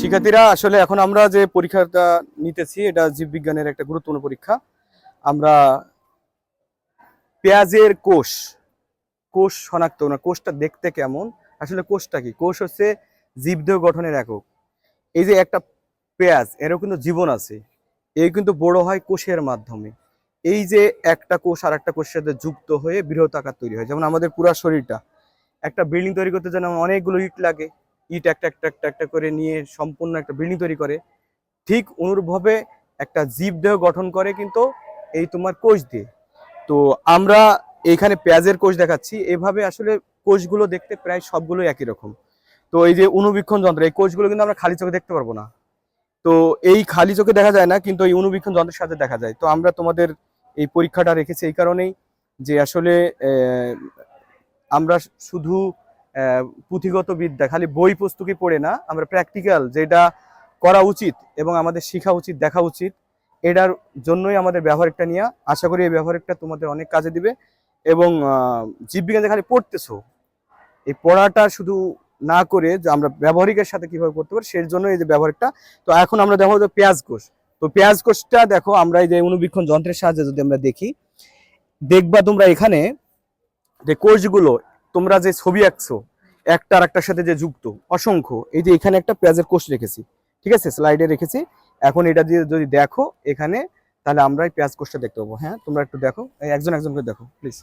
শিক্ষার্থীরা, আসলে এখন আমরা যে পরীক্ষাটা নিতেছি, এটা জীববিজ্ঞানের একটা গুরুত্বপূর্ণ পরীক্ষা। আমরা পেঁয়াজের কোষ কোষ শনাক্ত, না, কোষটা দেখতে কেমন? আসলে কোষটা কি? কোষ হচ্ছে জীবদেহ গঠনের একক। এই যে একটা পেঁয়াজ, এরও কিন্তু জীবন আছে। এই কিন্তু বড় হয় কোষের মাধ্যমে। এই যে একটা কোষ আর একটা কোষের সাথে যুক্ত হয়ে বৃহৎ আকার তৈরি হয়। যেমন আমাদের পুরো শরীরটা। একটা বিল্ডিং তৈরি করতে যেন অনেকগুলো ইট লাগে। ইট একটা একটা একটা একটা করে নিয়ে সম্পূর্ণ একটা বিল্ডিং তৈরি করে। ঠিক অনুরূপভাবে একটা জীবদেহ গঠন করে কিন্তু এই তোমার কোষ দিয়ে। তো আমরা এইখানে পেঁয়াজের কোষ দেখাচ্ছি। এভাবে আসলে কোষগুলো দেখতে প্রায় সবগুলো একই রকম। তো এই যে অনুবীক্ষণ যন্ত্র, এই কোষগুলো কিন্তু আমরা খালি চোখে দেখতে পারব না। তো এই খালি চোখে দেখা যায় না, কিন্তু এই অনুবীক্ষণ যন্ত্রের সাথে দেখা যায়। তো আমরা তোমাদের এই পরীক্ষাটা রেখেছি এই কারণেই যে আসলে আমরা শুধু পুঁথিগত বিদ্যা, খালি বই পুস্তকে পড়ে না, আমরা প্র্যাকটিক্যাল যেটা করা উচিত এবং আমাদের শেখা উচিত, দেখা উচিত, এটার জন্যই আমাদের ব্যবহারিকটা নিয়ে, আশা করি এই ব্যবহারিকটা তোমাদের অনেক কাজে দিবে এবং জীববিজ্ঞানে খালি পড়তেছো। এই পড়াটা শুধু না করে যে আমরা ব্যবহারিকের সাথে কীভাবে করতে পারি, সেই জন্য এই যে ব্যবহারিকটা তো এখন আমরা দেখো যে পেঁয়াজ কোষ। তো পেঁয়াজ কোষটা দেখো, আমরা এই যে অনুবীক্ষণ যন্ত্রের সাহায্যে যদি আমরা দেখি, দেখবা তোমরা এখানে যে কোষগুলো তোমরা যে ছবি আঁকছো একটা আর একটার সাথে যে যুক্ত, অসংখ্য। এই যে এখানে একটা পেঁয়াজের কোষ রেখেছি, ঠিক আছে? স্লাইডে রেখেছি। এখন এটা দিয়ে যদি দেখো এখানে, তাহলে আমরা এই পেঁয়াজ কোষটা দেখতে পাবো। হ্যাঁ তোমরা একটু দেখো। একজন একজন করে দেখো প্লিজ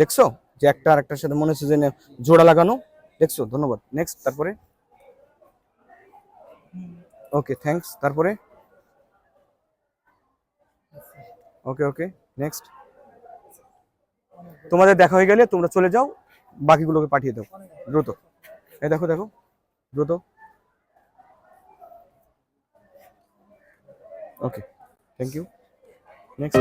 দেখছ? যে একটা আর একটার সাথে মনে হচ্ছে যে জোড়া লাগানো। দেখছ? ধন্যবাদ। নেক্সট তারপরে? ওকে থ্যাংকস তারপরে? ওকে ওকে নেক্সট তোমাদের দেখা হয়ে গেলে তোমরা চলে যাও, বাকিগুলোকে পাঠিয়ে দাও। দ্রুত। এই দেখো দেখো। দ্রুত। Okay thank you next